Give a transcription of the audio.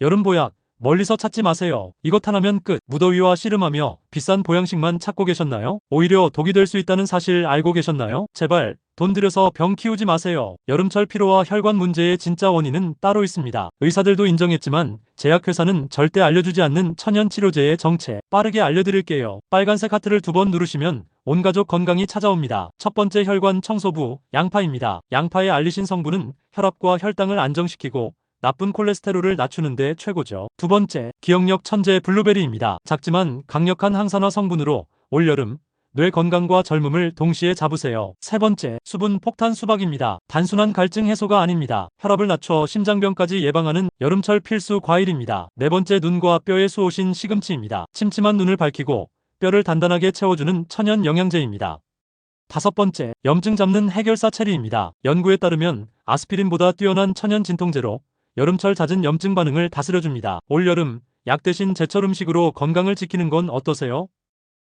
여름 보약 멀리서 찾지 마세요. 이것 하나면 끝. 무더위와 씨름하며 비싼 보양식만 찾고 계셨나요? 오히려 독이 될 수 있다는 사실 알고 계셨나요? 제발 돈 들여서 병 키우지 마세요. 여름철 피로와 혈관 문제의 진짜 원인은 따로 있습니다. 의사들도 인정했지만 제약회사는 절대 알려주지 않는 천연 치료제의 정체 빠르게 알려드릴게요. 빨간색 하트를 두 번 누르시면 온 가족 건강이 찾아옵니다. 첫 번째 혈관 청소부 양파입니다. 양파의 알리신 성분은 혈압과 혈당을 안정시키고 나쁜 콜레스테롤을 낮추는데 최고죠. 두 번째, 기억력 천재 블루베리입니다. 작지만 강력한 항산화 성분으로 올여름 뇌 건강과 젊음을 동시에 잡으세요. 세 번째, 수분 폭탄 수박입니다. 단순한 갈증 해소가 아닙니다. 혈압을 낮춰 심장병까지 예방하는 여름철 필수 과일입니다. 네 번째, 눈과 뼈에 수오신 시금치입니다. 침침한 눈을 밝히고 뼈를 단단하게 채워주는 천연 영양제입니다. 다섯 번째, 염증 잡는 해결사 체리입니다. 연구에 따르면 아스피린보다 뛰어난 천연 진통제로 여름철 잦은 염증 반응을 다스려줍니다. 올여름 약 대신 제철 음식으로 건강을 지키는 건 어떠세요?